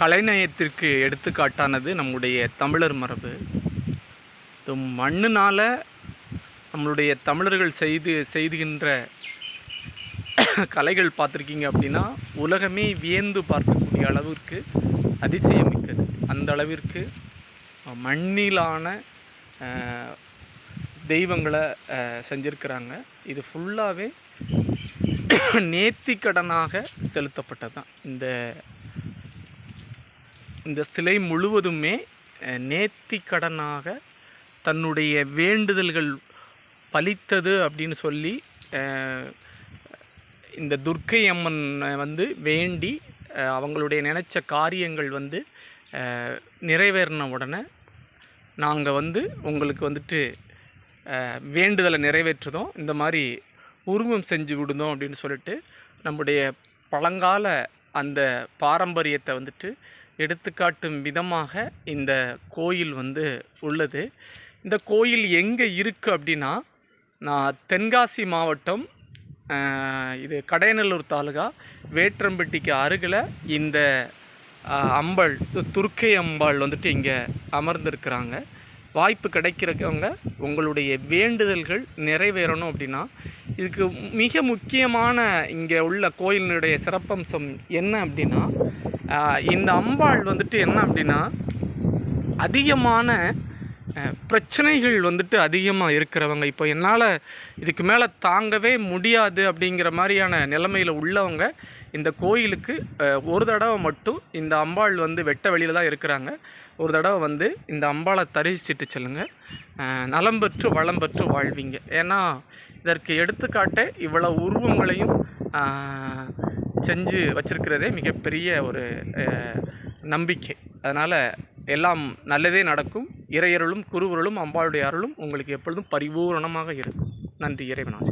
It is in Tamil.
கலைநயத்திற்கு எடுத்துக்காட்டானது நம்முடைய தமிழர் மரபு. இது மண்ணுனால் நம்மளுடைய தமிழர்கள் செய்து செய்துகின்ற கலைகள் பார்த்துருக்கீங்க அப்படின்னா உலகமே வியந்து பார்க்கக்கூடிய அளவிற்கு அதிசயமிக்கது. அந்த அளவிற்கு மண்ணிலான தெய்வங்களை செஞ்சுருக்கிறாங்க. இது ஃபுல்லாகவே நேர்த்திக்கடனாக செலுத்தப்பட்டது தான் இந்த இந்த சிலை முழுவதுமே அஹ், நேர்த்திக்கடனாக தன்னுடைய வேண்டுதல்கள் பலித்தது அப்படின்னு சொல்லி இந்த துர்க்கை அம்மன் வந்து வேண்டி அவங்களுடைய நினச்ச காரியங்கள் வந்து நிறைவேறின உடனே நாங்கள் வந்து உங்களுக்கு வந்துட்டு வேண்டுதலை நிறைவேற்றுதோம். இந்த மாதிரி உருவம் செஞ்சு விடணும் அப்படின்னு சொல்லிட்டு நம்முடைய பழங்கால அந்த பாரம்பரியத்தை வந்துட்டு எடுத்துக்காட்டும் விதமாக இந்த கோயில் வந்து உள்ளது. இந்த கோயில் எங்கே இருக்குது அப்படின்னா நான் தென்காசி மாவட்டம் இது கடையநல்லூர் தாலுகா வேற்றம்பட்டிக்கு அருகில் இந்த அம்பாள் துர்க்கை அம்பாள் வந்துட்டு இங்கே அமர்ந்திருக்கிறாங்க. வாய்ப்பு கிடைக்கிறவங்க உங்களுடைய வேண்டுதல்கள் நிறைவேறணும் அப்படின்னா இதுக்கு மிக முக்கியமான இங்கே உள்ள கோயிலினுடைய சிறப்பம்சம் என்ன அப்படின்னா இந்த அம்பாள் வந்துட்டு என்ன அப்படின்னா அதிகமான பிரச்சனைகள் வந்துட்டு அதிகமாக இருக்கிறவங்க. இப்போ என்னால் இதுக்கு மேலே தாங்கவே முடியாது அப்படிங்கிற மாதிரியான நிலைமையில் உள்ளவங்க இந்த கோயிலுக்கு ஒரு தடவை மட்டும் இந்த அம்பாள் வந்து வெட்ட வெளியில் தான் இருக்கிறாங்க. ஒரு தடவை வந்து இந்த அம்பாளை தரிசிச்சுட்டு செல்லுங்க. நலம் பெற்று வளம் பெற்று வாழ்வீங்க. ஏன்னா இதற்கு எடுத்துக்காட்டே இவ்வளோ உருவங்களையும் செஞ்சு வச்சிருக்கிறதே மிகப்பெரிய ஒரு நம்பிக்கை. அதனால் எல்லாம் நல்லதே நடக்கும். இறையருளும் குருவருளும் அம்பாளுடைய அருளும் உங்களுக்கு எப்பொழுதும் பரிபூரணமாக இருக்கும். நன்றி இறைவனாசி.